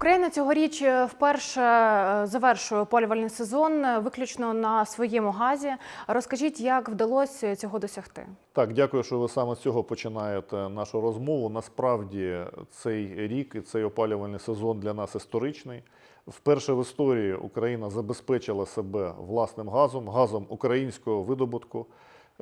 Україна цьогоріч е, вперше е, завершує опалювальний сезон е, виключно на своєму газі. Розкажіть, як вдалося цього досягти? Так, дякую, що ви саме з цього починаєте нашу розмову. Насправді цей рік і цей опалювальний сезон для нас історичний. Вперше в історії Україна забезпечила себе власним газом, газом українського видобутку.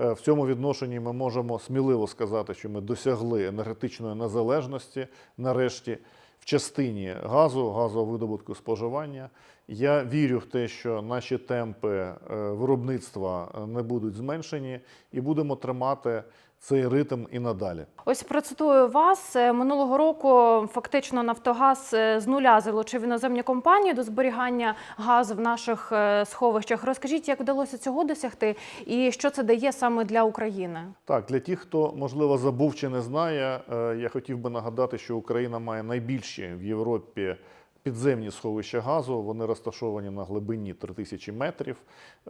Е, В цьому відношенні ми можемо сміливо сказати, що ми досягли енергетичної незалежності нарешті в частині газу, газового видобутку споживання. Я вірю в те, що наші темпи е, виробництва е, не будуть зменшені, і будемо тримати цей ритм і надалі. Ось процитую вас Е, минулого року. Фактично Нафтогаз е, з нуля залучив іноземні компанії до зберігання газу в наших е, сховищах. Розкажіть, як вдалося цього досягти, і що це дає саме для України? Так, для тих, хто можливо забув чи не знає, я хотів би нагадати, що Україна має найбільші в Європі підземні сховища газу. Вони розташовані на глибині 3000 метрів.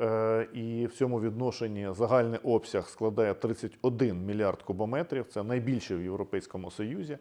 Е, І в цьому відношенні загальний обсяг складає 31 мільярд кубометрів. Це найбільше в Європейському Союзі.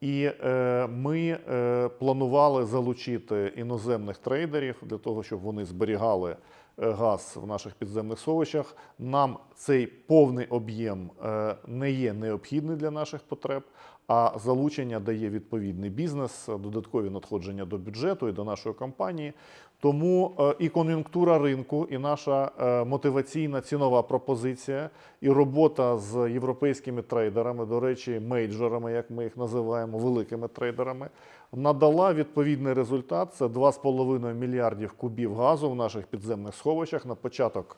І е, ми е, планували залучити іноземних трейдерів для того, щоб вони зберігали газ в наших підземних сховищах. Нам цей повний об'єм е, не є необхідний для наших потреб, а залучення дає відповідний бізнес, додаткові надходження до бюджету і до нашої компанії. Тому е, і кон'юнктура ринку, і наша е, мотиваційна цінова пропозиція, і робота з європейськими трейдерами, до речі, мейджорами, як ми їх називаємо, великими трейдерами, надала відповідний результат. Це 2,5 мільярдів кубів газу в наших підземних сховищах на початок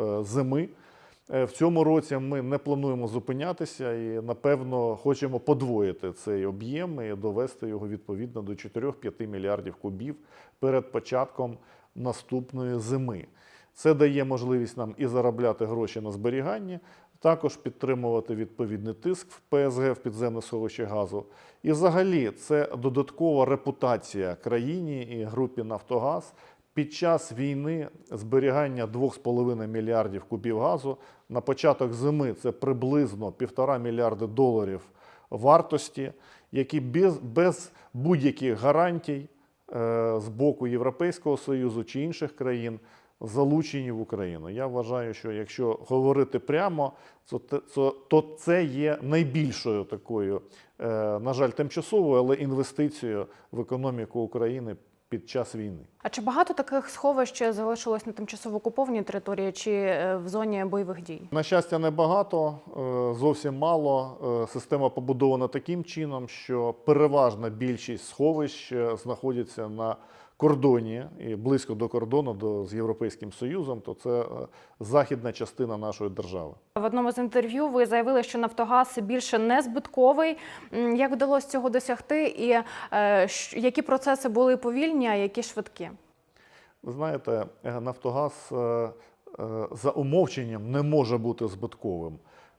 е, зими. Е, В цьому році ми не плануємо зупинятися і, напевно, хочемо подвоїти цей об'єм і довести його відповідно до 4-5 мільярдів кубів перед початком наступної зими. Це дає можливість нам і заробляти гроші на зберіганні, також підтримувати відповідний тиск в ПСГ в підземне сховище газу. І взагалі це додаткова репутація країні і групі Нафтогаз під час війни зберігання 2,5 мільярдів кубів газу на початок зими це приблизно 1,5 мільярди доларів вартості, які без, без будь-яких гарантій е, з боку Європейського Союзу чи інших країн залучені в Україну. Я вважаю, що якщо говорити прямо, то, це є найбільшою такою, е, на жаль, тимчасовою, але інвестицією в економіку України під час війни. А чи багато таких сховищ залишилось на тимчасово окупованій території чи е, в зоні бойових дій? На щастя, небагато, багато, зовсім мало. Е, Система побудована таким чином, що переважна більшість сховищ е, знаходяться на кордоні і близько до кордону до, з Європейським Союзом, то це е, західна частина нашої держави. В одному з інтерв'ю ви заявили, що Нафтогаз більше не збитковий. Як вдалося цього досягти, і е, які процеси були повільні, а які швидкі? Ви знаєте, е, Нафтогаз за умовченням не може бути збитковим.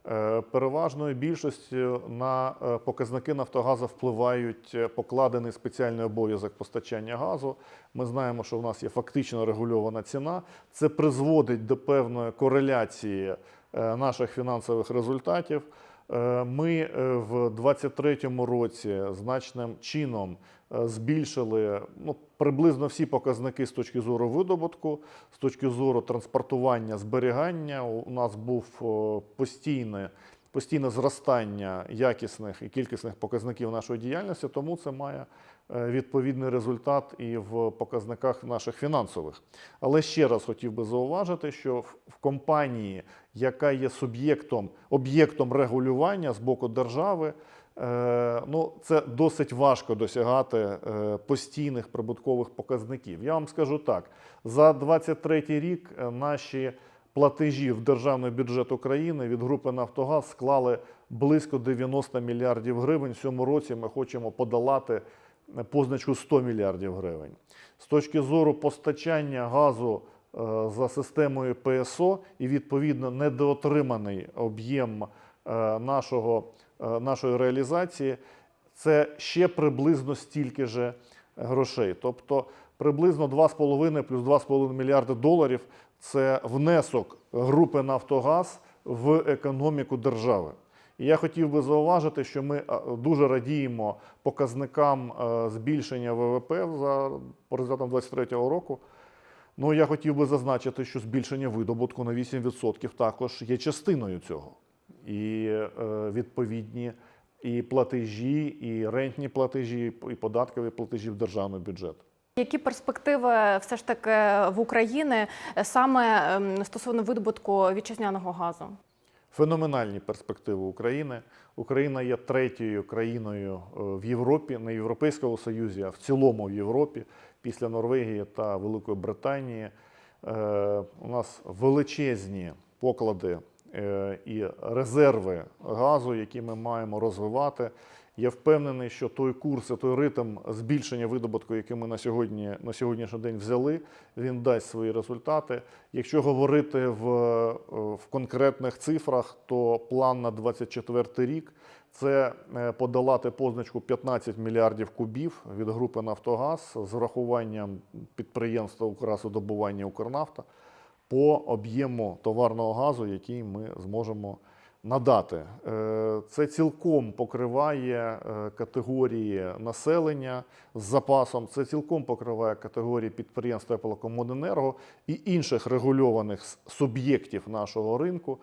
Е, Переважною більшістю на е, показники Нафтогазу впливають е, покладений спеціальний обов'язок постачання газу. Ми знаємо, що в нас є фактично регульована ціна. Це призводить до певної кореляції наших фінансових результатів. Ми в 2023 році значним чином збільшили ну, приблизно всі показники з точки зору видобутку, з точки зору транспортування, зберігання. У нас був постійне, постійне зростання якісних і кількісних показників нашої діяльності, тому це має е, відповідний результат і в показниках наших фінансових. Але ще раз хотів би зауважити, що в компанії, яка є суб'єктом, об'єктом регулювання з боку держави, е, ну, це досить важко досягати е, постійних прибуткових показників. Я вам скажу так: за 23 рік е, наші платежі в державний бюджет України від групи Нафтогаз склали близько 90 мільярдів гривень. В цьому році ми хочемо подолати е, позначку 100 мільярдів гривень. З точки зору постачання газу е, за системою ПСО і відповідно недоотриманий об'єм е, нашого, е, нашої реалізації, це ще приблизно стільки же грошей. Тобто приблизно 2,5 плюс 2,5 мільярди доларів це внесок групи Нафтогаз в економіку держави. І я хотів би зауважити, що ми дуже радіємо показникам е, збільшення ВВП за по результатам 2023 року. Ну, я хотів би зазначити, що збільшення видобутку на 8% також є частиною цього. І е, відповідні і платежі, і рентні платежі, і податкові платежі в державний бюджет. Які перспективи все ж таки в Україні саме ем, стосовно видобутку вітчизняного газу? Феноменальні перспективи України. Україна є третьою країною е, в Європі, не в Європейському Союзі, а в цілому в Європі, після Норвегії та Великої Британії. Е, У нас величезні поклади і резерви газу, які ми маємо розвивати. Я впевнений, що той курс, той ритм збільшення видобутку, який ми на сьогодні на сьогоднішній день взяли, він дасть свої результати. Якщо говорити в, е, в конкретних цифрах, то план на 24 рік це е, подолати позначку 15 мільярдів кубів від групи Нафтогаз з врахуванням підприємства «Укргазвидобування Укрнафта по об'єму товарного газу, який ми зможемо надати. Е, Це цілком покриває е, категорії населення з запасом, це цілком покриває категорії підприємств теплокомуненерго і інших регульованих суб'єктів нашого ринку.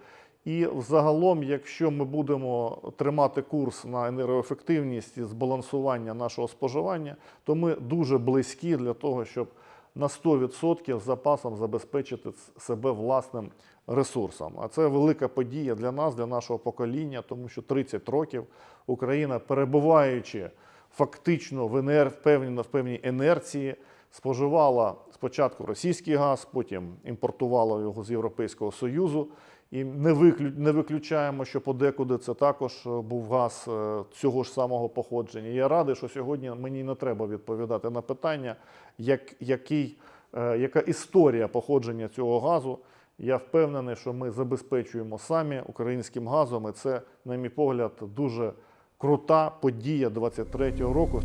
І взагалом, якщо ми будемо тримати курс на енергоефективність і збалансування нашого споживання, то ми дуже близькі для того, щоб на 100% з запасом забезпечити себе власним ресурсом. А це велика подія для нас, для нашого покоління, тому що 30 років Україна, перебуваючи фактично в, енер... в певній інерції, споживала спочатку російський газ, потім імпортувала його з Європейського Союзу. І не, виклю... не виключаємо, що подекуди це також е, був газ е, цього ж самого походження. Я радий, що сьогодні мені не треба відповідати на питання, як, який, е, яка історія походження цього газу. Я впевнений, що ми забезпечуємо самі українським газом, і це, на мій погляд, дуже крута подія 23-го року.